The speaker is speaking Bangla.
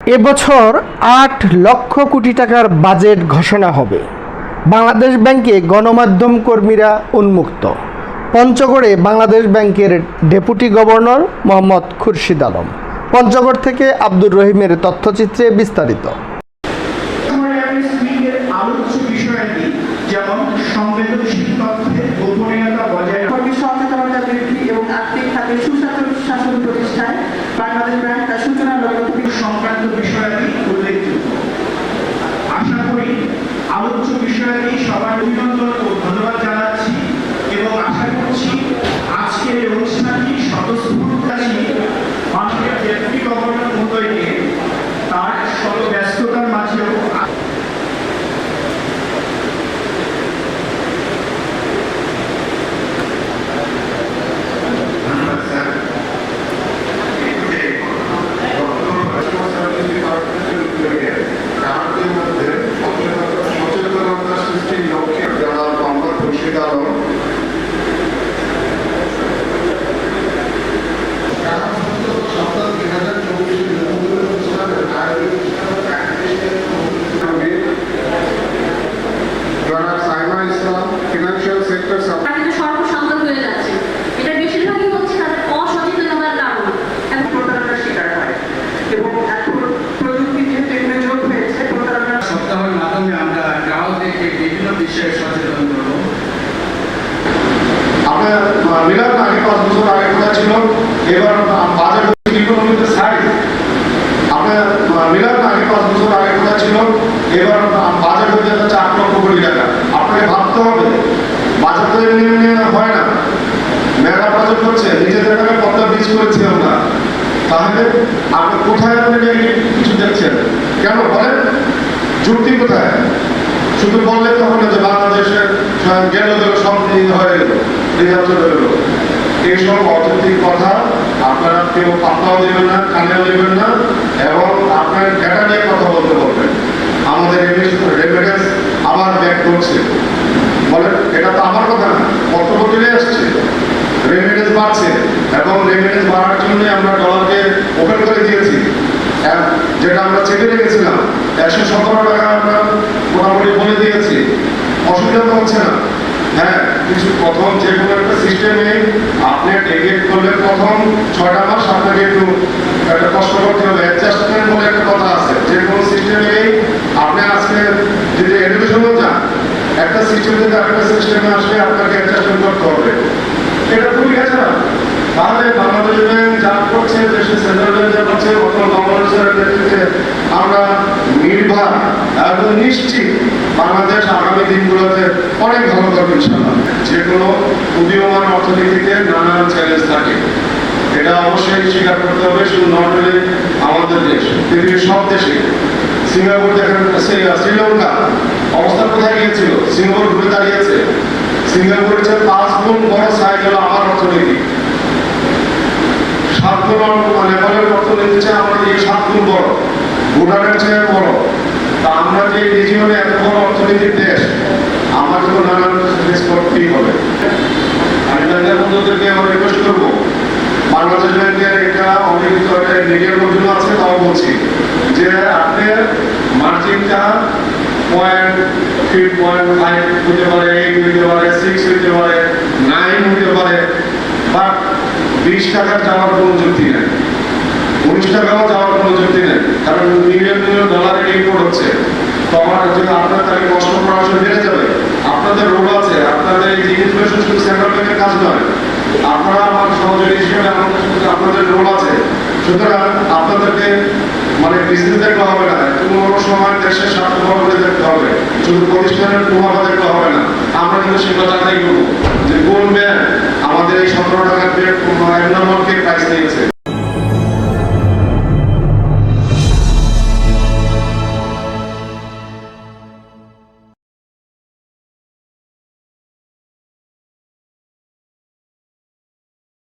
এবছর আট লক্ষ কোটি টাকার বাজেট ঘোষণা হবে। বাংলাদেশ ব্যাংকে গণমাধ্যম কর্মীরা উন্মুক্ত। পঞ্চগড়ে বাংলাদেশ ব্যাংকের ডেপুটি গভর্নর মোহাম্মদ খুরশিদ আলম। পঞ্চগড় থেকে আব্দুর রহিমের তথ্যচিত্রে বিস্তারিত। যেমন সংবেদনশীল তথ্যের গোপনীয়তা বজায় সচেতনতা বৃদ্ধি এবং আর্থিক খাতে সুশাসন শাসন প্রতিষ্ঠায় বাংলাদেশ ব্যাংক তার সূচনা লগ্ন সংক্রান্ত বিষয়াদি উল্লেখযোগ্য। আশা করি আলোচ্য বিষয়াদি সবার মিলাদ আগে পাঁচ বছর আগে কোথায় ছিল? এবার বাজার ইকোনমিতে সাইজ আপনার মিলাদ আগে পাঁচ বছর আগে কোথায় ছিল? এবার বাজার হতে যাচ্ছে আট লক্ষ কোটি টাকা। আপনাকে ভাবতে হবে বাজার তো এমনি এমনি হয় না। মেগা বাজার করছে নিজেদের টাকা পদ্মা বীজ করেছি আমরা। তাহলে আপনি কোথায় আপনি কিছু দেখছেন? কেন বলেন? যুক্তি কোথায়? শুধু বললে তখন যে বাংলাদেশে আহ, গেল গেল সব হয়ে গেল। চলে গেল এইসব অযৌক্তিক কথা আপনারা কেউ পাত্তাও দেবেন না কানেও দেবেন না এবং আপনার ডেটা কথা বলতে বলবেন আমাদের রেমিডেন্স আবার ব্যাক করছে বলেন এটা তো আমার কথা না পত্রপত্রে আসছে রেমিডেন্স বাড়ছে এবং রেমিডেন্স বাড়ার জন্য আমরা ডলারকে ওপেন করে দিয়েছি যেটা আমরা চেপে রেখেছিলাম একশো সতেরো টাকা আমরা মোটামুটি বলে দিয়েছি অসুবিধা হচ্ছে না হ্যাঁ কিছু প্রথম যে সিস্টেমে আপনি টেকেট করলে প্রথম ছয়টা মাস, আপনাকে একটু একটা কষ্ট করতে হবে। অ্যাডজাস্টমেন্ট বলে একটা কথা আছে, যে কোনো সিস্টেমে আপনি আজকে যদি এডুকেশনও যান একটা সিস্টেম থেকে আরেকটা সিস্টেমে আসলে আপনাকে অ্যাডজাস্টমেন্ট করতে হবে। এটা খুবই আছে তাহলে বাংলাদেশ ব্যাংক যা করছে, দেশে সেন্ট্রাল ব্যাংক যা করছে, বর্তমান বাংলাদেশের নেতৃত্বে আমরা নির্ভর এবং নিশ্চিত বাংলাদেশ আগামী দিনগুলোতে অনেক ভালো করবে ইনশাল্লাহ যে কোনো উদীয়মান অর্থনীতিতে নানান চ্যালেঞ্জ থাকে। এটা অবশ্যই স্বীকার করতে হবে, শুধু নট অনলি আমাদের দেশ, পৃথিবীর সব দেশে। সিঙ্গাপুর দেখেন শ্রীলঙ্কা, অবস্থা কোথায় গিয়েছিল? সিঙ্গাপুর ঘুরে দাঁড়িয়েছে। সিঙ্গাপুরের চেয়ে পাঁচ গুণ বড় সাইজ হলো আমার অর্থনীতি। সাত গুণ মানে নেপালের অর্থনীতি চেয়ে আমাদের সাত গুণ বড়। ভুটানের চেয়ে বড়। তা আমরা যে রিজিয়নে এত বড় অর্থনীতির দেশ আমাদের তো নানান ফেস করতেই হবে? আমি ব্যাংকের বন্ধুদেরকে আমার রিকোয়েস্ট করব, বাংলাদেশ ব্যাংকের একটা অনেক মিডিয়ার মধ্যে আছে, তাও বলছি যে আপনার মার্জিনটা পয়েন্ট থ্রি পয়েন্ট ফাইভ হতে পারে এইট হতে পারে সিক্স হতে পারে নাইন হতে পারে বাট বিশ টাকার যাওয়ার কোনো যুক্তি নেই। উনিশ টাকাও যাওয়ার হচ্ছে তো আমার যদি আপনার তাহলে কষ্ট পরামর্শ বেড়ে যাবে, আপনাদের রোল আছে, আপনাদের এই জিনিসগুলো শুধু সেন্ট্রাল ব্যাংকের কাজ নয়। আপনারা আমার সহযোগী হিসেবে আপনাদের রোল আছে। সুতরাং আপনাদেরকে মানে বিজনেস দেখতে হবে না, কোনো সময় দেশের দেখতে হবে। শুধু প্রতিষ্ঠানের প্রভাব হবে না। আমরা কিন্তু সেটা যাচাই করব যে কোন ব্যাংক